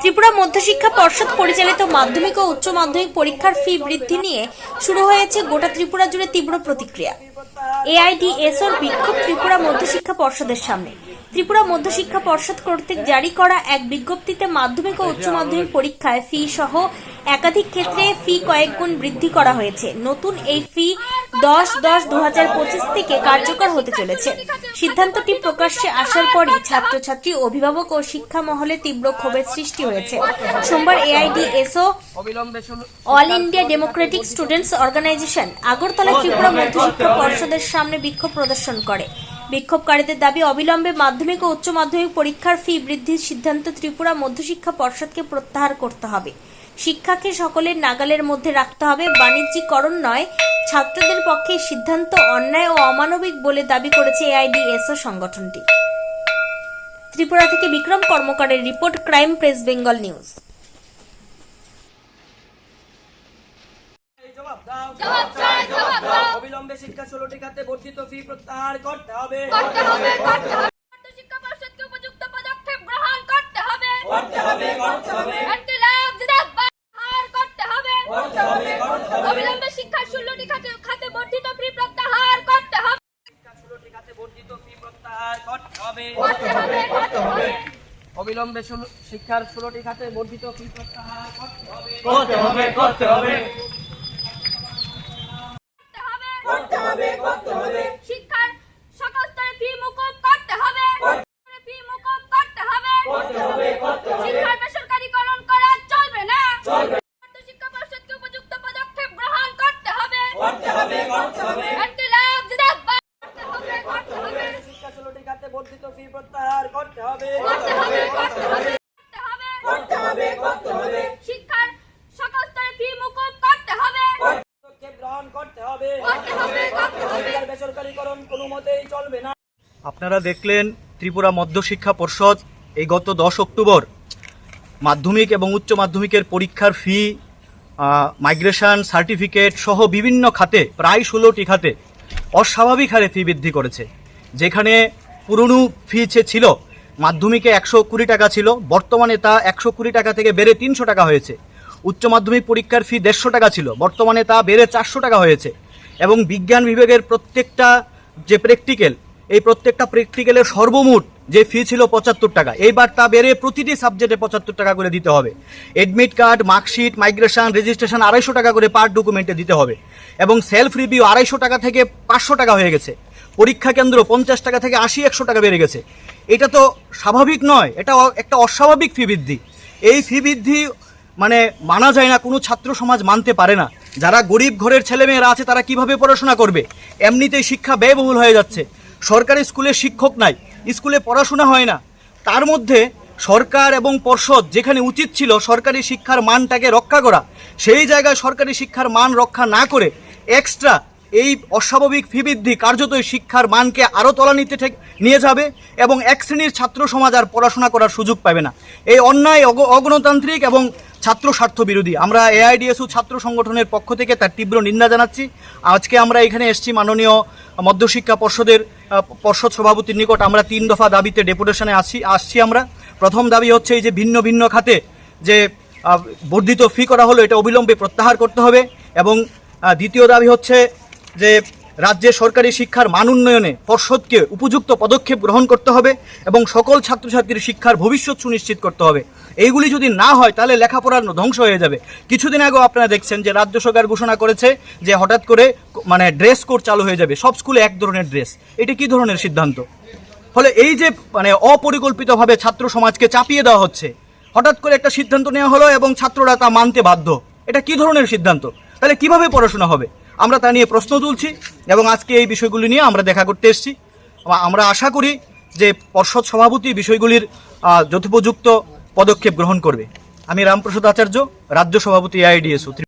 ত্রিপুরা মধ্যশিক্ষা পর্ষদ পরিচালিত মাধ্যমিক ও উচ্চ মাধ্যমিক পরীক্ষার ফি বৃদ্ধি নিয়ে শুরু হয়েছে গোটা ত্রিপুরা জুড়ে তীব্র প্রতিক্রিয়া। এআইডিএসওর বিক্ষোভ ত্রিপুরা মধ্যশিক্ষা পর্ষদের সামনে। ত্রিপুরা মধ্যশিক্ষা পর্ষদ কর্তৃক জারি করা এক বিজ্ঞপ্তিতে মাধ্যমিক ও উচ্চ মাধ্যমিক পরীক্ষায় ফি সহ একাধিক ক্ষেত্রে ফি কয়েক গুণ বৃদ্ধি করা হয়েছে। নতুন এই ফি দশ দশ দু হাজার পঁচিশ থেকে কার্যকর হতে চলেছে। সিদ্ধান্তটি প্রকাশ্যে আসার পরই ছাত্রছাত্রী, অভিভাবক ও শিক্ষা মহলে তীব্র ক্ষোভের সৃষ্টি হয়েছে। সোমবার AIDSO, all India democratic students organisation, Agartala Tripura মধ্যশিক্ষা পর্ষদের সামনে বিক্ষোভ প্রদর্শন করে। বিক্ষোভকারীদের দাবি, অবিলম্বে মাধ্যমিক ও উচ্চ মাধ্যমিক পরীক্ষার ফি বৃদ্ধির সিদ্ধান্ত ত্রিপুরা মধ্যশিক্ষা পর্ষদকে প্রত্যাহার করতে হবে। শিক্ষাকে সকলের নাগালের মধ্যে রাখতে হবে। বাণিজ্যিকরণ নয় ছাত্রদের পক্ষে সিদ্ধান্ত অন্যায় ও অমানবিক বলে দাবি করেছে এআইডিএসও সংগঠনটি। ত্রিপুরা থেকে Bikram কর্মকারের report crime press Bengal news. জবাব দাও। জবাব চাই জবাব দাও। অবিলম্বে শিক্ষা ষোলোটি খাতে বর্ধিত ফি প্রত্যাহার করতে হবে করতে হবে করতে হবে শিক্ষা পর্ষদকে উপযুক্ত পদক্ষেপ গ্রহণ করতে হবে করতে হবে করতে হবে একটি লাভ জিন্দাবাদ হার করতে হবে করতে হবে করতে হবে অবিলম্বে শিক্ষার ষোলোটি খাতে খাতে বর্ধিত ফি প্রত্যাহার করতে হবে শিক্ষা ষোলোটি খাতে বর্ধিত ফি করতে হবে করতে হবে করতে হবে অবিলম্বে শিক্ষার ষোলোটি খাতে বর্ধিত ফি প্রত্যাহার করতে হবে করতে হবে করতে হবে করতে হবে শিক্ষার সকল স্তরে ফি মুকুব করতে হবে ফি মুকুব করতে হবে শিক্ষার বেসরকারীকরণ করা চলবে না শিক্ষা পর্ষদকে উপযুক্ত পদক্ষেপ গ্রহণ করতে হবে করতে হবে করতে হবে একটি লাভ জিন্দাবাদ করতে হবে করতে হবে শিক্ষা ষোলোটি খাতে বর্ধিত ফি প্রত্যাহার করতে হবে। করতে হবে করতে হবে করতে হবে। করতে হবে শিক্ষার সকল স্তরে ফি মুকুব করতে হবে। পদক্ষেপ গ্রহণ করতে হবে। করতে হবে করতে হবে। শিক্ষার বেসরকারীকরণ কোনো মতেই চলবে না। আপনারা দেখলেন ত্রিপুরা মধ্যশিক্ষা পর্ষদ এই গত দশ অক্টোবর মাধ্যমিক এবং উচ্চ মাধ্যমিকের পরীক্ষার ফি মাইগ্রেশন সার্টিফিকেট সহ বিভিন্ন খাতে প্রায় ষোলোটি খাতে অস্বাভাবিক হারে ফি বৃদ্ধি করেছে। যেখানে পুরনো ফি ছিল, মাধ্যমিকে একশো কুড়ি টাকা ছিল, বর্তমানে তা একশো কুড়ি টাকা থেকে বেড়ে তিনশো টাকা হয়েছে। উচ্চ মাধ্যমিক পরীক্ষার ফি দেড়শো টাকা ছিল, বর্তমানে তা বেড়ে চারশো টাকা হয়েছে। এবং বিজ্ঞান বিভাগের প্রত্যেকটা যে প্র্যাকটিক্যাল এই প্রত্যেকটা প্র্যাকটিক্যালের সর্বমোট যে ফি ছিল পঁচাত্তর টাকা। এইবার তা বেড়ে প্রতিটি সাবজেক্টে পঁচাত্তর টাকা করে দিতে হবে। Admit card marksheet migration registration আড়াইশো টাকা করে পার ডকুমেন্টে দিতে হবে। এবং সেলফ রিভিউ আড়াইশো টাকা থেকে পাঁচশো টাকা হয়ে গেছে। পরীক্ষা কেন্দ্র পঞ্চাশ টাকা থেকে আশি, একশো টাকা বেড়ে গেছে। এটা তো স্বাভাবিক নয়, এটা একটা অস্বাভাবিক ফি বৃদ্ধি। এই ফি বৃদ্ধি মানে মানা যায় না, কোনো ছাত্র সমাজ মানতে পারে না। যারা গরিব ঘরের ছেলেমেয়েরা আছে, তারা কীভাবে পড়াশোনা করবে? এমনিতেই শিক্ষা ব্যয়বহুল হয়ে যাচ্ছে। সরকারি স্কুলে শিক্ষক নাই, স্কুলে পড়াশোনা হয় না। তার মধ্যে সরকার এবং পর্ষদ যেখানে উচিত ছিল সরকারি শিক্ষার মানটাকে রক্ষা করা, সেই জায়গায় সরকারি শিক্ষার মান রক্ষা না করে এক্সট্রা এই অস্বাভাবিক ফি বৃদ্ধি কার্যতই শিক্ষার মানকে আরও তলানিতে নিয়ে যাবে এবং এক শ্রেণির ছাত্র সমাজ আর পড়াশোনা করার সুযোগ পাবে না। এই অন্যায় অগ- অগণতান্ত্রিক এবং ছাত্র স্বার্থ বিরোধী। আমরা এআইডিএসও ছাত্র সংগঠনের পক্ষ থেকে তার তীব্র নিন্দা জানাচ্ছি। আজকে আমরা এখানে এসেছি মাননীয় মধ্যশিক্ষা পর্ষদের পর্ষদ সভাপতির নিকট। আমরা তিন দফা দাবিতে ডেপুটেশনে আসি আসছি আমরা। প্রথম দাবি হচ্ছে এই যে ভিন্ন ভিন্ন খাতে যে বর্ধিত ফি করা হলো, এটা অবিলম্বে প্রত্যাহার করতে হবে। এবং দ্বিতীয় দাবি হচ্ছে যে রাজ্যে সরকারি শিক্ষার মান উন্নয়নে পর্ষদকে উপযুক্ত পদক্ষেপ গ্রহণ করতে হবে এবং সকল ছাত্রছাত্রীর শিক্ষার ভবিষ্যৎ সুনিশ্চিত করতে হবে। এইগুলি যদি না হয়, তাহলে লেখাপড়ার ধ্বংস হয়ে যাবে। কিছুদিন আগেও আপনারা দেখছেন যে রাজ্য সরকার ঘোষণা করেছে যে হঠাৎ করে মানে ড্রেস কোড চালু হয়ে যাবে। সব স্কুলে এক ধরনের ড্রেস। এটা কি ধরনের সিদ্ধান্ত? ফলে এই যে মানে অপরিকল্পিতভাবে ছাত্র সমাজকে চাপিয়ে দেওয়া হচ্ছে, হঠাৎ করে একটা সিদ্ধান্ত নেওয়া হলো এবং ছাত্ররা তা মানতে বাধ্য। এটা কি ধরনের সিদ্ধান্ত? তাহলে কীভাবে পড়াশোনা হবে? আমরা তা নিয়ে প্রশ্ন তুলছি এবং আজকে এই বিষয়গুলি নিয়ে আমরা দেখা করতে এসেছি। আমা- আমরা আশা করি যে পর্ষদ সভাপতি বিষয়গুলির যথোপযুক্ত পদক্ষেপ গ্রহণ করবে। আমি রামপ্রসাদ আচার্য, রাজ্য সভাপতি আইডিএসও